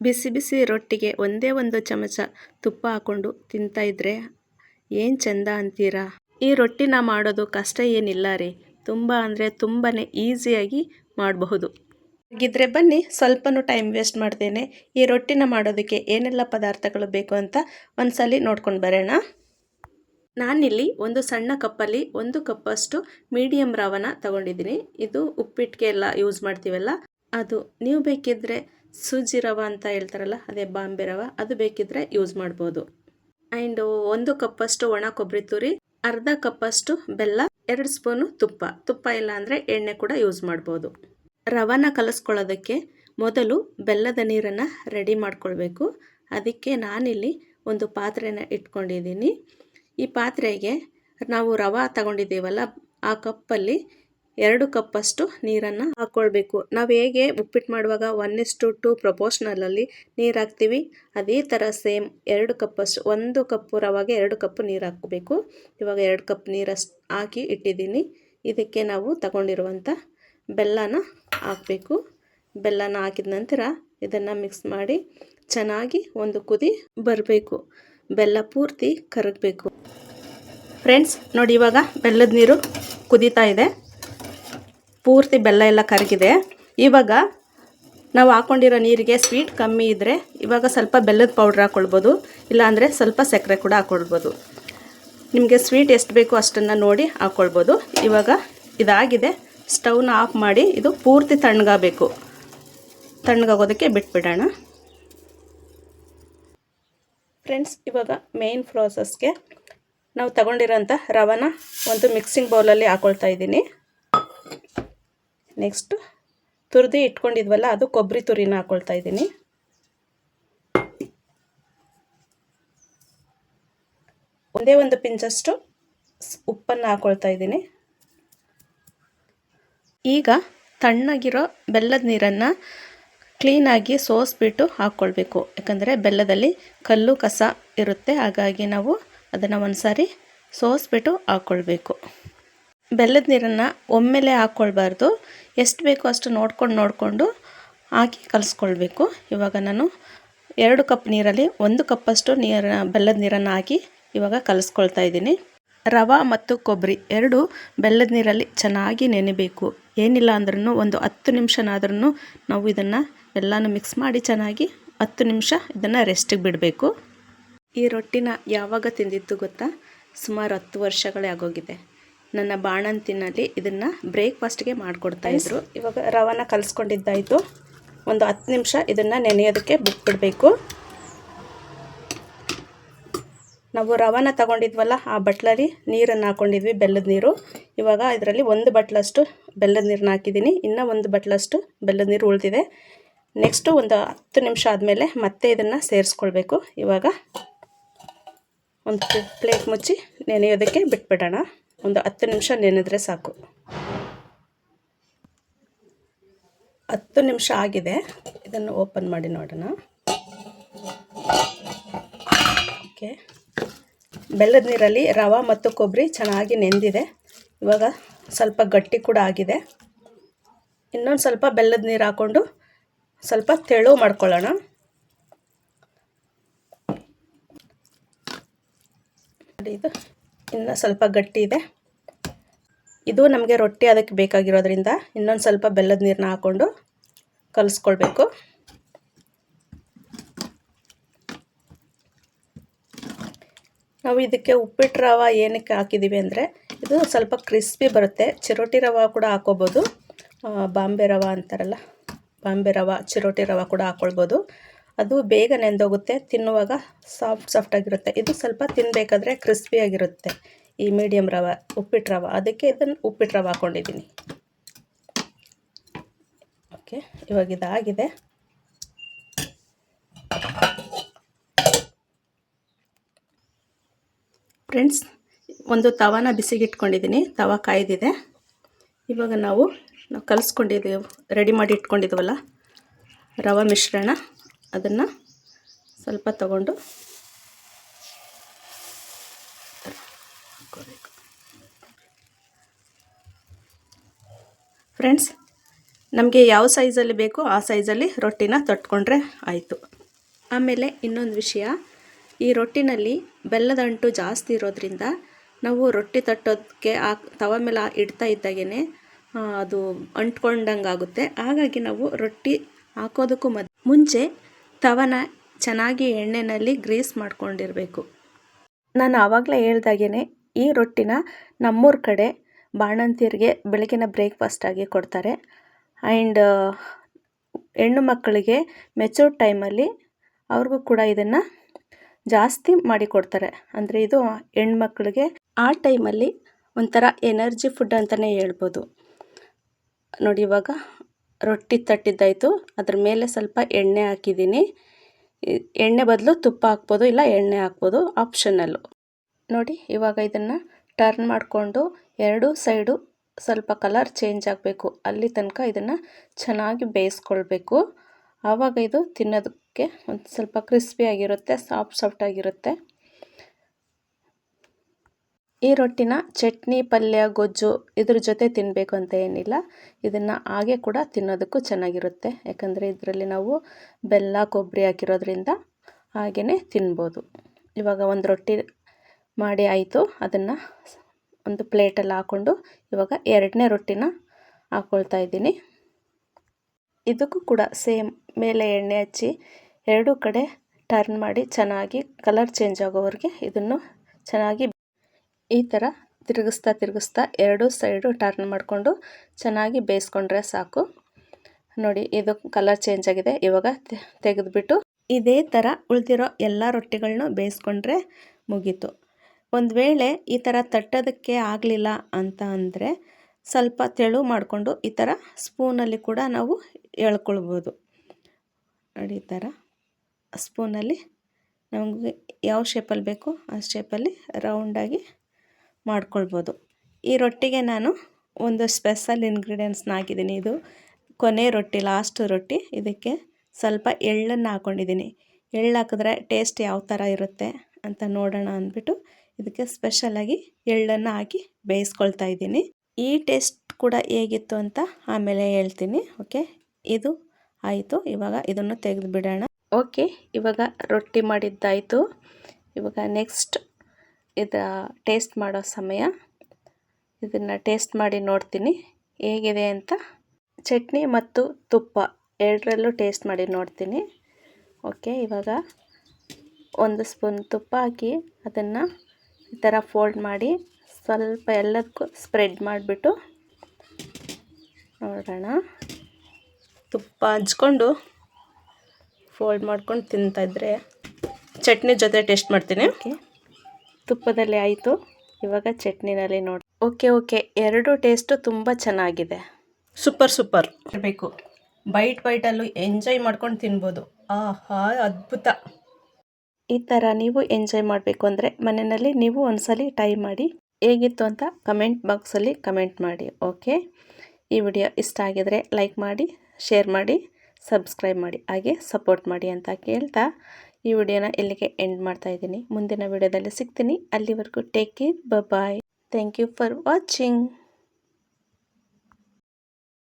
ಬಿಸಿ ಬಿಸಿ ರೊಟ್ಟಿಗೆ ಒಂದೇ ಒಂದು ಚಮಚ ತುಪ್ಪ ಹಾಕ್ಕೊಂಡು ತಿಂತಾ ಇದ್ರೆ ಏನು ಚಂದ ಅಂತೀರಾ? ಈ ರೊಟ್ಟಿನ ಮಾಡೋದು ಕಷ್ಟ ಏನಿಲ್ಲ ರೀ. ತುಂಬ ಅಂದರೆ ತುಂಬಾ ಈಸಿಯಾಗಿ ಮಾಡಬಹುದು. ಹಾಗಿದ್ರೆ ಬನ್ನಿ, ಸ್ವಲ್ಪನೂ ಟೈಮ್ ವೇಸ್ಟ್ ಮಾಡ್ತೇನೆ ಈ ರೊಟ್ಟಿನ ಮಾಡೋದಕ್ಕೆ ಏನೆಲ್ಲ ಪದಾರ್ಥಗಳು ಬೇಕು ಅಂತ ಒಂದ್ಸಲಿ ನೋಡ್ಕೊಂಡು ಬರೋಣ. ನಾನಿಲ್ಲಿ ಒಂದು ಸಣ್ಣ ಕಪ್ಪಲ್ಲಿ ಒಂದು ಕಪ್ಪಷ್ಟು ಮೀಡಿಯಮ್ ರವನ ತಗೊಂಡಿದ್ದೀನಿ. ಇದು ಉಪ್ಪಿಟ್ಟಿಗೆ ಎಲ್ಲ ಯೂಸ್ ಮಾಡ್ತೀವಲ್ಲ, ಅದು ನೀವು ಬೇಕಿದ್ರೆ ಸೂಜಿ ರವ ಅಂತ ಹೇಳ್ತಾರಲ್ಲ, ಅದೇ ಬಾಂಬೆ ರವ, ಅದು ಬೇಕಿದ್ರೆ ಯೂಸ್ ಮಾಡ್ಬೋದು. ಆ್ಯಂಡ್ ಒಂದು ಕಪ್ಪಷ್ಟು ಒಣ ಕೊಬ್ಬರಿ ತುರಿ, ಅರ್ಧ ಕಪ್ಪಷ್ಟು ಬೆಲ್ಲ, ಎರಡು ಸ್ಪೂನು ತುಪ್ಪ. ತುಪ್ಪ ಇಲ್ಲ ಅಂದರೆ ಎಣ್ಣೆ ಕೂಡ ಯೂಸ್ ಮಾಡ್ಬೋದು. ರವನ ಕಲಸ್ಕೊಳ್ಳೋದಕ್ಕೆ ಮೊದಲು ಬೆಲ್ಲದ ನೀರನ್ನು ರೆಡಿ ಮಾಡ್ಕೊಳ್ಬೇಕು. ಅದಕ್ಕೆ ನಾನಿಲ್ಲಿ ಒಂದು ಪಾತ್ರೆನ ಇಟ್ಕೊಂಡಿದ್ದೀನಿ. ಈ ಪಾತ್ರೆಗೆ ನಾವು ರವೆ ತಗೊಂಡಿದ್ದೀವಲ್ಲ, ಆ ಕಪ್ಪಲ್ಲಿ ಎರಡು ಕಪ್ಪಷ್ಟು ನೀರನ್ನು ಹಾಕ್ಕೊಳ್ಬೇಕು ನಾವು ಹೇಗೆ ಉಪ್ಪಿಟ್ಟು ಮಾಡುವಾಗ ಒನ್ ಇಸ್ಟು ಟು ಪ್ರಪೋರ್ಷ್ನಲಲ್ಲಿ ನೀರು ಹಾಕ್ತೀವಿ, ಅದೇ ಥರ ಸೇಮ್ ಎರಡು ಕಪ್ಪಷ್ಟು, ಒಂದು ಕಪ್ಪು ರವಾಗೆ ಎರಡು ಕಪ್ಪು ನೀರು ಹಾಕಬೇಕು. ಇವಾಗ ಎರಡು ಕಪ್ ನೀರಷ್ಟು ಹಾಕಿ ಇಟ್ಟಿದ್ದೀನಿ. ಇದಕ್ಕೆ ನಾವು ತಗೊಂಡಿರುವಂಥ ಬೆಲ್ಲನ ಹಾಕಬೇಕು. ಬೆಲ್ಲನ ಹಾಕಿದ ನಂತರ ಇದನ್ನು ಮಿಕ್ಸ್ ಮಾಡಿ ಚೆನ್ನಾಗಿ ಒಂದು ಕುದಿ ಬರಬೇಕು. ಬೆಲ್ಲ ಪೂರ್ತಿ ಕರಗಬೇಕು. ಫ್ರೆಂಡ್ಸ್ ನೋಡಿ ಇವಾಗ ಬೆಲ್ಲದ ನೀರು ಕುದೀತಾ ಇದೆ. ಪೂರ್ತಿ ಬೆಲ್ಲ ಎಲ್ಲ ಕರಗಿದೆ. ಇವಾಗ ನಾವು ಹಾಕ್ಕೊಂಡಿರೋ ನೀರಿಗೆ ಸ್ವೀಟ್ ಕಮ್ಮಿ ಇದ್ದರೆ ಇವಾಗ ಸ್ವಲ್ಪ ಬೆಲ್ಲದ ಪೌಡ್ರ್ ಹಾಕ್ಕೊಳ್ಬೋದು ಇಲ್ಲಾಂದರೆ ಸ್ವಲ್ಪ ಸಕ್ಕರೆ ಕೂಡ ಹಾಕ್ಕೊಳ್ಬೋದು ನಿಮಗೆ ಸ್ವೀಟ್ ಎಷ್ಟು ಬೇಕೋ ಅಷ್ಟನ್ನು ನೋಡಿ ಹಾಕ್ಕೊಳ್ಬೋದು ಇವಾಗ ಇದಾಗಿದೆ. ಸ್ಟವ್ನ ಆಫ್ ಮಾಡಿ ಇದು ಪೂರ್ತಿ ತಣ್ಣಗಾಗಬೇಕು. ತಣ್ಣಗಾಗೋದಕ್ಕೆ ಬಿಟ್ಬಿಡೋಣ. ಫ್ರೆಂಡ್ಸ್ ಇವಾಗ ಮೇಯ್ನ್ ಪ್ರೋಸೆಸ್ಗೆ ನಾವು ತಗೊಂಡಿರೋಂಥ ರವನ ಒಂದು ಮಿಕ್ಸಿಂಗ್ ಬೌಲಲ್ಲಿ ಹಾಕ್ಕೊಳ್ತಾ ಇದ್ದೀನಿ. ನೆಕ್ಸ್ಟು ತುರಿದು ಇಟ್ಕೊಂಡಿದ್ವಲ್ಲ, ಅದು ಕೊಬ್ಬರಿ ತುರಿನ ಹಾಕ್ಕೊಳ್ತಾ ಇದ್ದೀನಿ. ಒಂದೇ ಒಂದು ಪಿಂಚಷ್ಟು ಉಪ್ಪನ್ನು ಹಾಕ್ಕೊಳ್ತಾ ಇದ್ದೀನಿ. ಈಗ ತಣ್ಣಗಿರೋ ಬೆಲ್ಲದ ನೀರನ್ನು ಕ್ಲೀನಾಗಿ ಸೋಸ್ಬಿಟ್ಟು ಹಾಕ್ಕೊಳ್ಬೇಕು ಯಾಕಂದರೆ ಬೆಲ್ಲದಲ್ಲಿ ಕಲ್ಲು, ಕಸ ಇರುತ್ತೆ. ಹಾಗಾಗಿ ನಾವು ಅದನ್ನು ಒಂದು ಸಾರಿ ಸೋಸ್ಬಿಟ್ಟು ಹಾಕ್ಕೊಳ್ಬೇಕು ಬೆಲ್ಲದ ನೀರನ್ನು ಒಮ್ಮೆಲೆ ಹಾಕ್ಕೊಳ್ಬಾರ್ದು. ಎಷ್ಟು ಬೇಕೋ ಅಷ್ಟು ನೋಡ್ಕೊಂಡು ನೋಡಿಕೊಂಡು ಹಾಕಿ ಕಲಿಸ್ಕೊಳ್ಬೇಕು. ಇವಾಗ ನಾನು ಎರಡು ಕಪ್ ನೀರಲ್ಲಿ ಒಂದು ಕಪ್ಪಷ್ಟು ನೀರ ಬೆಲ್ಲದ ನೀರನ್ನು ಹಾಕಿ ಇವಾಗ ಕಲಿಸ್ಕೊಳ್ತಾ ಇದ್ದೀನಿ. ರವೆ ಮತ್ತು ಕೊಬ್ಬರಿ ಎರಡು ಬೆಲ್ಲದ ನೀರಲ್ಲಿ ಚೆನ್ನಾಗಿ ನೆನೆಬೇಕು. ಏನಿಲ್ಲ ಅಂದ್ರೂ ಒಂದು ಹತ್ತು ನಿಮಿಷನಾದ್ರೂ ನಾವು ಇದನ್ನು ಎಲ್ಲನೂ ಮಿಕ್ಸ್ ಮಾಡಿ ಚೆನ್ನಾಗಿ ಹತ್ತು ನಿಮಿಷ ಇದನ್ನು ರೆಸ್ಟಿಗೆ ಬಿಡಬೇಕು. ಈ ರೊಟ್ಟಿನ ಯಾವಾಗ ತಿಂದಿದ್ದು ಗೊತ್ತಾ? ಸುಮಾರು ಹತ್ತು ವರ್ಷಗಳೇ ಆಗೋಗಿದೆ. ನನ್ನ ಬಾಣಂತಿನಲ್ಲಿ ಇದನ್ನು ಬ್ರೇಕ್ಫಾಸ್ಟ್ಗೆ ಮಾಡಿಕೊಡ್ತಾಯಿದ್ರು ಇವಾಗ ರವಾನ ಕಲಿಸ್ಕೊಂಡಿದ್ದಾಯಿತು. ಒಂದು ಹತ್ತು ನಿಮಿಷ ಇದನ್ನು ನೆನೆಯೋದಕ್ಕೆ ಬಿಟ್ಬಿಡಬೇಕು. ನಾವು ರವಾನ ತಗೊಂಡಿದ್ವಲ್ಲ, ಆ ಬಟ್ಲಲ್ಲಿ ನೀರನ್ನು ಹಾಕ್ಕೊಂಡಿದ್ವಿ ಬೆಲ್ಲದ ನೀರು. ಇವಾಗ ಇದರಲ್ಲಿ ಒಂದು ಬಟ್ಲಷ್ಟು ಬೆಲ್ಲದ ನೀರನ್ನ ಹಾಕಿದ್ದೀನಿ. ಇನ್ನೂ ಒಂದು ಬಟ್ಲಷ್ಟು ಬೆಲ್ಲದ ನೀರು ಉಳಿದಿದೆ. ನೆಕ್ಸ್ಟು ಒಂದು ಹತ್ತು ನಿಮಿಷ ಆದಮೇಲೆ ಮತ್ತೆ ಇದನ್ನು ಸೇರಿಸ್ಕೊಳ್ಬೇಕು. ಇವಾಗ ಒಂದು ಪ್ಲೇಟ್ ಮುಚ್ಚಿ ನೆನೆಯೋದಕ್ಕೆ ಬಿಟ್ಬಿಡೋಣ. ಒಂದು ಹತ್ತು ನಿಮಿಷ ನೆನೆದ್ರೆ ಸಾಕು. ಹತ್ತು ನಿಮಿಷ ಆಗಿದೆ. ಇದನ್ನು ಓಪನ್ ಮಾಡಿ ನೋಡೋಣ. ಓಕೆ. ಬೆಲ್ಲದ ನೀರಲ್ಲಿ ರವೆ ಮತ್ತು ಕೊಬ್ಬರಿ ಚೆನ್ನಾಗಿ ನೆಂದಿದೆ. ಇವಾಗ ಸ್ವಲ್ಪ ಗಟ್ಟಿ ಕೂಡ ಆಗಿದೆ. ಇನ್ನೊಂದು ಸ್ವಲ್ಪ ಬೆಲ್ಲದ ನೀರು ಹಾಕ್ಕೊಂಡು ಸ್ವಲ್ಪ ತೆಳು ಮಾಡ್ಕೊಳ್ಳೋಣ. ಇದು ಇನ್ನು ಸ್ವಲ್ಪ ಗಟ್ಟಿ ಇದೆ ಇದು ನಮಗೆ ರೊಟ್ಟಿ ಅದಕ್ಕೆ ಬೇಕಾಗಿರೋದ್ರಿಂದ ಇನ್ನೊಂದು ಸ್ವಲ್ಪ ಬೆಲ್ಲದ ನೀರನ್ನ ಹಾಕ್ಕೊಂಡು ಕಲಿಸ್ಕೊಳ್ಬೇಕು. ನಾವು ಇದಕ್ಕೆ ಉಪ್ಪಿಟ್ಟು ರವೆ ಏನಕ್ಕೆ ಹಾಕಿದ್ದೀವಿ ಅಂದರೆ ಇದು ಸ್ವಲ್ಪ ಕ್ರಿಸ್ಪಿ ಬರುತ್ತೆ. ಚಿರೋಟಿ ರವೆ ಕೂಡ ಹಾಕೋಬೋದು. ಬಾಂಬೆ ರವೆ ಅಂತಾರಲ್ಲ. ಬಾಂಬೆ ರವ, ಚಿರೋಟಿ ರವೆ ಕೂಡ ಹಾಕ್ಕೊಳ್ಬೋದು ಅದು ಬೇಗ ನೆಂದೋಗುತ್ತೆ, ತಿನ್ನುವಾಗ ಸಾಫ್ಟ್ ಸಾಫ್ಟಾಗಿರುತ್ತೆ ಇದು ಸ್ವಲ್ಪ ತಿನ್ನಬೇಕಾದ್ರೆ ಕ್ರಿಸ್ಪಿಯಾಗಿರುತ್ತೆ ಈ ಮೀಡಿಯಮ್ ರವೆ ಉಪ್ಪಿಟ್ಟು ರವೆ. ಅದಕ್ಕೆ ಇದನ್ನು ಉಪ್ಪಿಟ್ಟು ರವೆ ಹಾಕ್ಕೊಂಡಿದ್ದೀನಿ ಓಕೆ, ಇವಾಗ ಇದಾಗಿದೆ. ಫ್ರೆಂಡ್ಸ್, ಒಂದು ತವಾನ ಬಿಸಿಗಿಟ್ಕೊಂಡಿದ್ದೀನಿ. ತವ ಕಾಯ್ದಿದೆ. ಇವಾಗ ನಾವು ನಾವು ಕಲಿಸ್ಕೊಂಡಿದ್ದೀವಿ ರೆಡಿ ಮಾಡಿ ಇಟ್ಕೊಂಡಿದ್ವಲ್ಲ, ರವೆ ಮಿಶ್ರಣ. ಅದನ್ನು ಸ್ವಲ್ಪ ತಗೊಂಡು ಫ್ರೆಂಡ್ಸ್, ನಮಗೆ ಯಾವ ಸೈಜಲ್ಲಿ ಬೇಕೋ ಆ ಸೈಜಲ್ಲಿ ರೊಟ್ಟಿನ ತಟ್ಕೊಂಡ್ರೆ ಆಯಿತು. ಆಮೇಲೆ ಇನ್ನೊಂದು ವಿಷಯ, ಈ ರೊಟ್ಟಿನಲ್ಲಿ ಬೆಲ್ಲದ ಅಂಟು ಜಾಸ್ತಿ ಇರೋದ್ರಿಂದ ನಾವು ರೊಟ್ಟಿ ತಟ್ಟೋದಕ್ಕೆ ಆ ತವ ಮೇಲೆ ಇಡ್ತಾ ಇದ್ದಾಗೇ ಅದು ಅಂಟ್ಕೊಂಡಂಗಾಗುತ್ತೆ. ಹಾಗಾಗಿ ನಾವು ರೊಟ್ಟಿ ಹಾಕೋದಕ್ಕೂ ಮುಂಚೆ ತವನ ಚೆನ್ನಾಗಿ ಎಣ್ಣೆಯಲ್ಲಿ ಗ್ರೀಸ್ ಮಾಡ್ಕೊಂಡಿರಬೇಕು. ನಾನು ಆವಾಗಲೇ ಹೇಳ್ದಾಗೇ ಈ ರೊಟ್ಟಿನ ನಮ್ಮೂರ ಕಡೆ ಬಾಣಂತಿಯರಿಗೆ ಬೆಳಗಿನ ಬ್ರೇಕ್ಫಾಸ್ಟಾಗಿ ಕೊಡ್ತಾರೆ. ಆ್ಯಂಡ್ ಹೆಣ್ಣು ಮಕ್ಕಳಿಗೆ ಮೆಚೂರ್ ಟೈಮಲ್ಲಿ ಅವ್ರಿಗೂ ಕೂಡ ಇದನ್ನು ಜಾಸ್ತಿ ಮಾಡಿ ಕೊಡ್ತಾರೆ. ಅಂದರೆ ಇದು ಹೆಣ್ಮಕ್ಳಿಗೆ ಆ ಟೈಮಲ್ಲಿ ಒಂಥರ ಎನರ್ಜಿ ಫುಡ್ ಅಂತಲೇ ಹೇಳ್ಬೋದು. ನೋಡಿ ಇವಾಗ ರೊಟ್ಟಿ ತಟ್ಟಿದ್ದಾಯಿತು. ಅದ್ರ ಮೇಲೆ ಸ್ವಲ್ಪ ಎಣ್ಣೆ ಹಾಕಿದ್ದೀನಿ. ಎಣ್ಣೆ ಬದಲು ತುಪ್ಪ ಹಾಕ್ಬೋದು, ಇಲ್ಲ ಎಣ್ಣೆ ಹಾಕ್ಬೋದು ಆಪ್ಷನಲ್ಲು ನೋಡಿ, ಇವಾಗ ಇದನ್ನು ಟರ್ನ್ ಮಾಡಿಕೊಂಡು ಎರಡೂ ಸೈಡು ಸ್ವಲ್ಪ ಕಲರ್ ಚೇಂಜ್ ಆಗಬೇಕು. ಅಲ್ಲಿ ತನಕ ಇದನ್ನು ಚೆನ್ನಾಗಿ ಬೇಯಿಸ್ಕೊಳ್ಬೇಕು. ಆವಾಗ ಇದು ತಿನ್ನೋದಕ್ಕೆ ಒಂದು ಸ್ವಲ್ಪ ಕ್ರಿಸ್ಪಿಯಾಗಿರುತ್ತೆ ಸಾಫ್ಟ್ ಸಾಫ್ಟಾಗಿರುತ್ತೆ ಈ ರೊಟ್ಟಿನ ಚಟ್ನಿ, ಪಲ್ಯ, ಗೊಜ್ಜು ಇದ್ರ ಜೊತೆ ತಿನ್ನಬೇಕು ಅಂತ ಏನಿಲ್ಲ. ಇದನ್ನು ಹಾಗೆ ಕೂಡ ತಿನ್ನೋದಕ್ಕೂ ಚೆನ್ನಾಗಿರುತ್ತೆ. ಯಾಕಂದರೆ ಇದರಲ್ಲಿ ನಾವು ಬೆಲ್ಲ ಕೊಬ್ಬರಿ ಹಾಕಿರೋದ್ರಿಂದ ಹಾಗೆಯೇ ತಿನ್ಬೋದು. ಇವಾಗ ಒಂದು ರೊಟ್ಟಿ ಮಾಡಿ ಆಯಿತು. ಅದನ್ನು ಒಂದು ಪ್ಲೇಟಲ್ಲಿ ಹಾಕ್ಕೊಂಡು ಇವಾಗ ಎರಡನೇ ರೊಟ್ಟಿನ ಹಾಕ್ಕೊಳ್ತಾ ಇದ್ದೀನಿ. ಇದಕ್ಕೂ ಕೂಡ ಸೇಮ್ ಮೇಲೆ ಎಣ್ಣೆ ಹಚ್ಚಿ ಎರಡೂ ಕಡೆ ಟರ್ನ್ ಮಾಡಿ ಚೆನ್ನಾಗಿ ಕಲರ್ ಚೇಂಜ್ ಆಗೋವರೆಗೆ ಇದನ್ನು ಚೆನ್ನಾಗಿ ಈ ಥರ ತಿರುಗಿಸ್ತಾ ತಿರುಗಿಸ್ತಾ ಎರಡೂ ಸೈಡು ಟರ್ನ್ ಮಾಡಿಕೊಂಡು ಚೆನ್ನಾಗಿ ಬೇಯಿಸ್ಕೊಂಡ್ರೆ ಸಾಕು. ನೋಡಿ, ಇದು ಕಲರ್ ಚೇಂಜ್ ಆಗಿದೆ. ಇವಾಗ ತೆಗೆದುಬಿಟ್ಟು ಇದೇ ಥರ ಉಳಿದಿರೋ ಎಲ್ಲ ರೊಟ್ಟಿಗಳನ್ನು ಬೇಯಿಸ್ಕೊಂಡ್ರೆ ಮುಗೀತು. ಒಂದು ವೇಳೆ ಈ ಥರ ತಟ್ಟೋದಕ್ಕೆ ಆಗಲಿಲ್ಲ ಅಂತ ಅಂದರೆ ಸ್ವಲ್ಪ ತೆಳು ಮಾಡಿಕೊಂಡು ಈ ಥರ ಸ್ಪೂನಲ್ಲಿ ಕೂಡ ನಾವು ಎಳ್ಕೊಳ್ಬೋದು. ನೋಡಿ, ಈ ಥರ ಸ್ಪೂನಲ್ಲಿ ನಮಗೆ ಯಾವ ಶೇಪಲ್ಲಿ ಬೇಕೋ ಆ ಶೇಪಲ್ಲಿ ರೌಂಡಾಗಿ ಮಾಡ್ಕೊಳ್ಬೋದು. ಈ ರೊಟ್ಟಿಗೆ ನಾನು ಒಂದು ಸ್ಪೆಷಲ್ ಇಂಗ್ರೀಡಿಯೆಂಟ್ಸ್ನ ಹಾಕಿದ್ದೀನಿ. ಇದು ಕೊನೆ ರೊಟ್ಟಿ, ಲಾಸ್ಟ್ ರೊಟ್ಟಿ. ಇದಕ್ಕೆ ಸ್ವಲ್ಪ ಎಳ್ಳನ್ನು ಹಾಕ್ಕೊಂಡಿದ್ದೀನಿ ಎಳ್ಳು ಹಾಕಿದ್ರೆ ಟೇಸ್ಟ್ ಯಾವ ಥರ ಇರುತ್ತೆ ಅಂತ ನೋಡೋಣ ಅಂದ್ಬಿಟ್ಟು ಇದಕ್ಕೆ ಸ್ಪೆಷಲಾಗಿ ಎಳ್ಳನ್ನು ಹಾಕಿ ಬೇಯಿಸ್ಕೊಳ್ತಾ ಇದ್ದೀನಿ. ಈ ಟೇಸ್ಟ್ ಕೂಡ ಹೇಗಿತ್ತು ಅಂತ ಆಮೇಲೆ ಹೇಳ್ತೀನಿ, ಓಕೆ? ಇದು ಆಯಿತು. ಇವಾಗ ಇದನ್ನು ತೆಗೆದು ಬಿಡೋಣ ಓಕೆ, ಇವಾಗ ರೊಟ್ಟಿ ಮಾಡಿದ್ದಾಯಿತು. ಇವಾಗ ನೆಕ್ಸ್ಟ್ ಇದು ಟೇಸ್ಟ್ ಮಾಡೋ ಸಮಯ. ಇದನ್ನು ಟೇಸ್ಟ್ ಮಾಡಿ ನೋಡ್ತೀನಿ. ಹೇಗಿದೆ ಅಂತ ಚಟ್ನಿ ಮತ್ತು ತುಪ್ಪ ಎರಡರಲ್ಲೂ ಟೇಸ್ಟ್ ಮಾಡಿ ನೋಡ್ತೀನಿ. ಓಕೆ, ಇವಾಗ ಒಂದು ಸ್ಪೂನ್ ತುಪ್ಪ ಹಾಕಿ ಅದನ್ನು ಈ ಥರ ಫೋಲ್ಡ್ ಮಾಡಿ ಸ್ವಲ್ಪ ಎಲ್ಲದಕ್ಕೂ ಸ್ಪ್ರೆಡ್ ಮಾಡಿಬಿಟ್ಟು ನೋಡೋಣ. ತುಪ್ಪ ಹಂಚ್ಕೊಂಡು ಫೋಲ್ಡ್ ಮಾಡ್ಕೊಂಡು ತಿಂತಾಯಿದ್ರೆ ಚಟ್ನಿ ಜೊತೆ ಟೇಸ್ಟ್ ಮಾಡ್ತೀನಿ. ಓಕೆ. ತುಪ್ಪದಲ್ಲಿ ಆಯಿತು. ಇವಾಗ ಚಟ್ನಿನಲ್ಲಿ ನೋಡಿ. Okay okay. ಎರಡು ಟೇಸ್ಟು ತುಂಬ ಚೆನ್ನಾಗಿದೆ. Super super. ಇರಬೇಕು. ಬೈಟ್ ಬೈಟಲ್ಲೂ ಎಂಜಾಯ್ ಮಾಡ್ಕೊಂಡು ತಿನ್ಬೋದು. ಆಹಾ ಅದ್ಭುತ. ಈ ಥರ ನೀವು ಎಂಜಾಯ್ ಮಾಡಬೇಕು ಅಂದರೆ ಮನೆಯಲ್ಲಿ ನೀವು ಒಂದ್ಸಲಿ ಟ್ರೈ ಮಾಡಿ. ಹೇಗಿತ್ತು ಅಂತ ಕಮೆಂಟ್ ಬಾಕ್ಸಲ್ಲಿ ಕಮೆಂಟ್ ಮಾಡಿ ಓಕೆ. ಈ ವಿಡಿಯೋ ಇಷ್ಟ ಆಗಿದರೆ ಲೈಕ್ ಮಾಡಿ ಶೇರ್ ಮಾಡಿ ಸಬ್ಸ್ಕ್ರೈಬ್ ಮಾಡಿ ಹಾಗೆ ಸಪೋರ್ಟ್ ಮಾಡಿ ಅಂತ ಕೇಳ್ತಾ. ಈ ವಿಡಿಯೋನ ಇಲ್ಲಿಗೆ ಎಂಡ್ ಮಾಡ್ತಾ ಇದ್ದೀನಿ. ಮುಂದಿನ ವಿಡಿಯೋದಲ್ಲಿ ಸಿಗ್ತೀನಿ. ಅಲ್ಲಿವರೆಗೂ take care bye thank you for watching